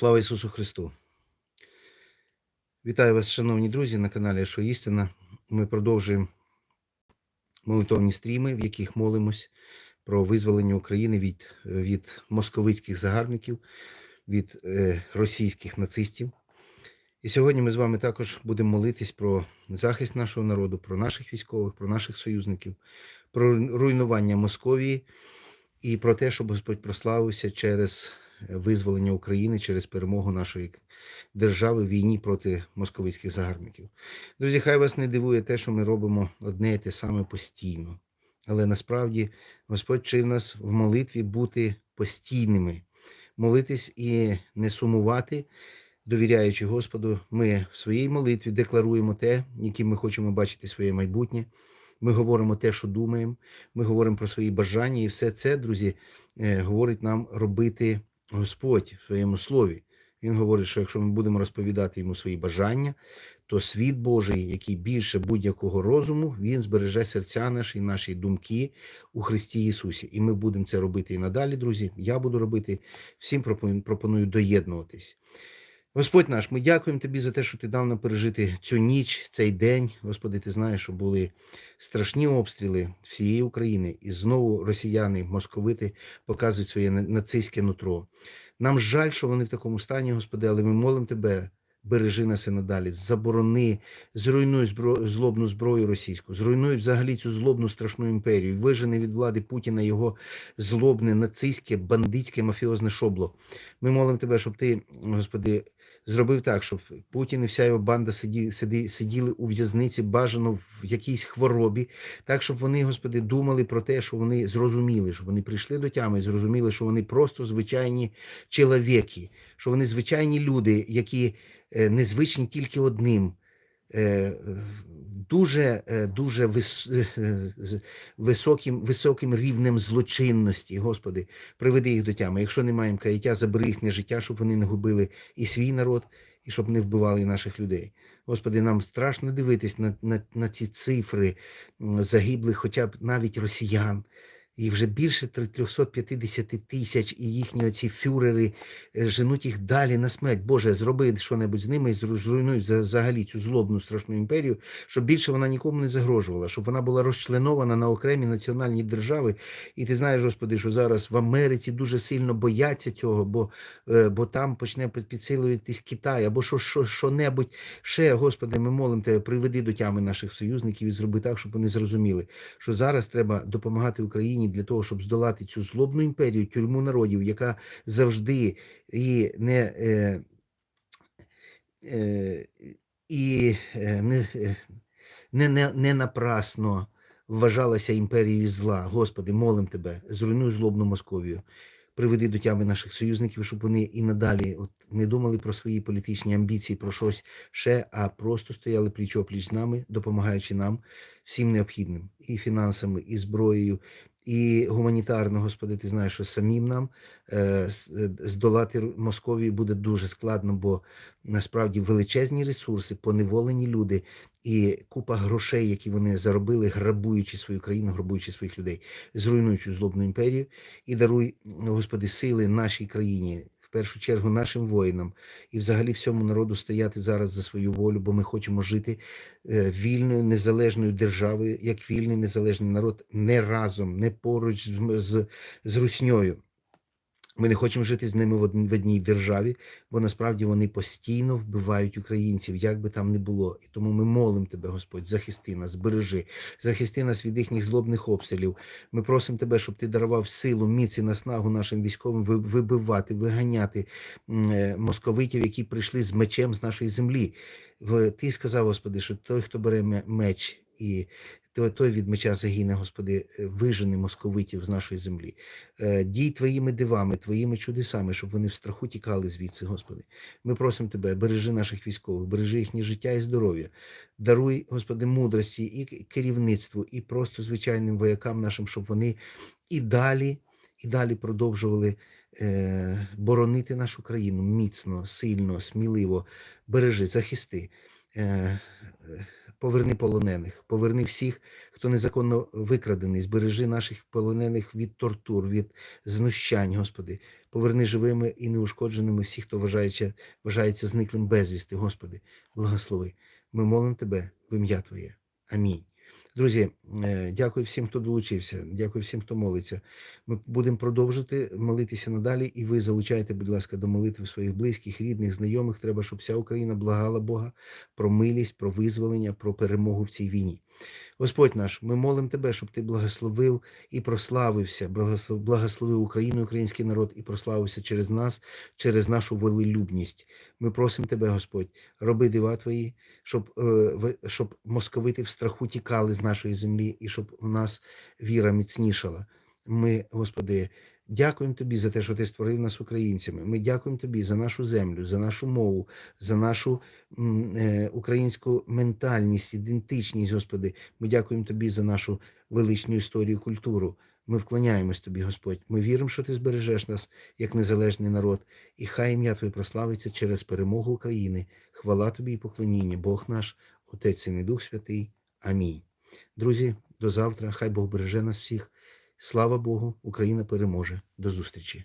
Слава Ісусу Христу! Вітаю вас, шановні друзі, на каналі Що Істина. Ми продовжуємо молитовні стріми, в яких молимось про визволення України від від московицьких загарбників, від е, російських нацистів. І сьогодні ми з вами також будемо молитись про захист нашого народу, про наших військових, про наших союзників, про руйнування Московії і про те, щоб Господь прославився через визволення України через перемогу нашої держави в війні проти московицьких загарбників. Друзі, хай вас не дивує те, що ми робимо одне і те саме постійно. Але насправді Господь вчив нас в молитві бути постійними, молитись і не сумувати, довіряючи Господу, ми в своїй молитві декларуємо те, яким ми хочемо бачити своє майбутнє. Ми говоримо те, що думаємо, ми говоримо про свої бажання, і все це, друзі, е, говорить нам робити Господь в своєму слові. Він говорить, що якщо ми будемо розповідати йому свої бажання, то світ Божий, який більше будь-якого розуму, він збереже серця наші, наші думки у Христі Ісусі. І ми будемо це робити і надалі, друзі. Я буду робити. Всім пропоную доєднуватись. Господь наш, ми дякуємо Тобі за те, що ти дав нам пережити цю ніч, цей день. Господи, ти знаєш, що були страшні обстріли всієї України, і знову росіяни, московити показують своє нацистське нутро. Нам жаль, що вони в такому стані, Господи, але ми молимо Тебе. Бережи нас і надалі, заборони, зруйнуй збро... злобну зброю російську, зруйнуй взагалі цю злобну страшну імперію, вижени від влади Путіна його злобне, нацистське, бандитське, мафіозне шобло. Ми молимо тебе, щоб ти, Господи, зробив так, щоб Путін і вся його банда сиді, сиді, сиділи у в'язниці, бажано в якійсь хворобі, так щоб вони, Господи, думали про те, що вони зрозуміли, щоб вони прийшли до тями зрозуміли, що вони просто звичайні чоловіки, що вони звичайні люди, які незвичні тільки одним. Е, дуже е, дуже високим високим рівнем злочинності, Господи, приведи їх до тями. Якщо не маємо каяття, забери їхнє життя, щоб вони не губили і свій народ, і щоб не вбивали наших людей. Господи, нам страшно дивитись на, на, на ці цифри загиблих, хоча б навіть росіян і вже більше 350 тисяч, і їхні оці фюрери е, женуть їх далі на смерть. Боже, зроби що-небудь з ними і зруйнуй взагалі цю злобну страшну імперію, щоб більше вона нікому не загрожувала, щоб вона була розчленована на окремі національні держави. І ти знаєш, Господи, що зараз в Америці дуже сильно бояться цього, бо е, бо там почне підсилюватись Китай або що, що, що-небудь ще, Господи, ми молимо тебе, приведи до тями наших союзників і зроби так, щоб вони зрозуміли, що зараз треба допомагати Україні для того, щоб здолати цю злобну імперію, тюрму народів, яка завжди і не е, е, е, не, е, не, не, не напрасно вважалася імперією зла. Господи, молим тебе, зруйнуй злобну Московію приведи до тями наших союзників, щоб вони і надалі от не думали про свої політичні амбіції, про щось ще, а просто стояли пліч опліч з нами, допомагаючи нам всім необхідним і фінансами, і зброєю, і гуманітарно, Господи, ти знаєш, що самим нам е, е, здолати Московію буде дуже складно, бо насправді величезні ресурси, поневолені люди і купа грошей, які вони заробили, грабуючи свою країну, грабуючи своїх людей, зруйнуючи злобну імперію, і даруй, Господи, сили нашій країні першу чергу нашим воїнам і, взагалі, всьому народу стояти зараз за свою волю, бо ми хочемо жити е, вільною незалежною державою, як вільний незалежний народ, не разом, не поруч з, з, з русньою. Ми не хочемо жити з ними в одній державі, бо насправді вони постійно вбивають українців, як би там не було. І тому ми молимо тебе, Господь, захисти нас, збережи, захисти нас від їхніх злобних обстрілів. Ми просимо тебе, щоб ти дарував силу, міць і наснагу нашим військовим вибивати, виганяти е, московитів, які прийшли з мечем з нашої землі. Ти сказав, Господи, що той, хто бере меч і той, від меча загине, Господи, е, вижени московитів з нашої землі. Е, дій Твоїми дивами, Твоїми чудесами, щоб вони в страху тікали звідси, Господи. Ми просимо Тебе, бережи наших військових, бережи їхнє життя і здоров'я. Даруй, Господи, мудрості і керівництву, і просто звичайним воякам нашим, щоб вони і далі, і далі продовжували. Е, боронити нашу країну міцно, сильно, сміливо, бережи, захисти. Поверни полонених, поверни всіх, хто незаконно викрадений, збережи наших полонених від тортур, від знущань, Господи. Поверни живими і неушкодженими всіх, хто вважається, вважається зниклим безвісти, Господи. Благослови. Ми молимо Тебе в ім'я Твоє. Амінь. Друзі, е, дякую всім, хто долучився. Дякую всім, хто молиться. Ми будемо продовжувати молитися надалі, і ви залучайте, будь ласка, до молитви своїх близьких, рідних, знайомих. Треба, щоб вся Україна благала Бога про милість, про визволення, про перемогу в цій війні. Господь наш, ми молимо Тебе, щоб Ти благословив і прославився, благословив Україну, український народ і прославився через нас, через нашу волелюбність. Ми просимо Тебе, Господь, роби дива Твої, щоб, е, щоб московити в страху тікали нашої землі і щоб у нас віра міцнішала. Ми, Господи, дякуємо Тобі за те, що Ти створив нас українцями. Ми дякуємо Тобі за нашу землю, за нашу мову, за нашу е, українську ментальність, ідентичність, Господи. Ми дякуємо Тобі за нашу величну історію, культуру. Ми вклоняємось Тобі, Господь. Ми віримо, що Ти збережеш нас як незалежний народ, і хай ім'я Твоє прославиться через перемогу України. Хвала Тобі і поклоніння, Бог наш, Отець і Дух Святий. Амінь. Друзі, до завтра. Хай Бог береже нас всіх. Слава Богу, Україна переможе. До зустрічі.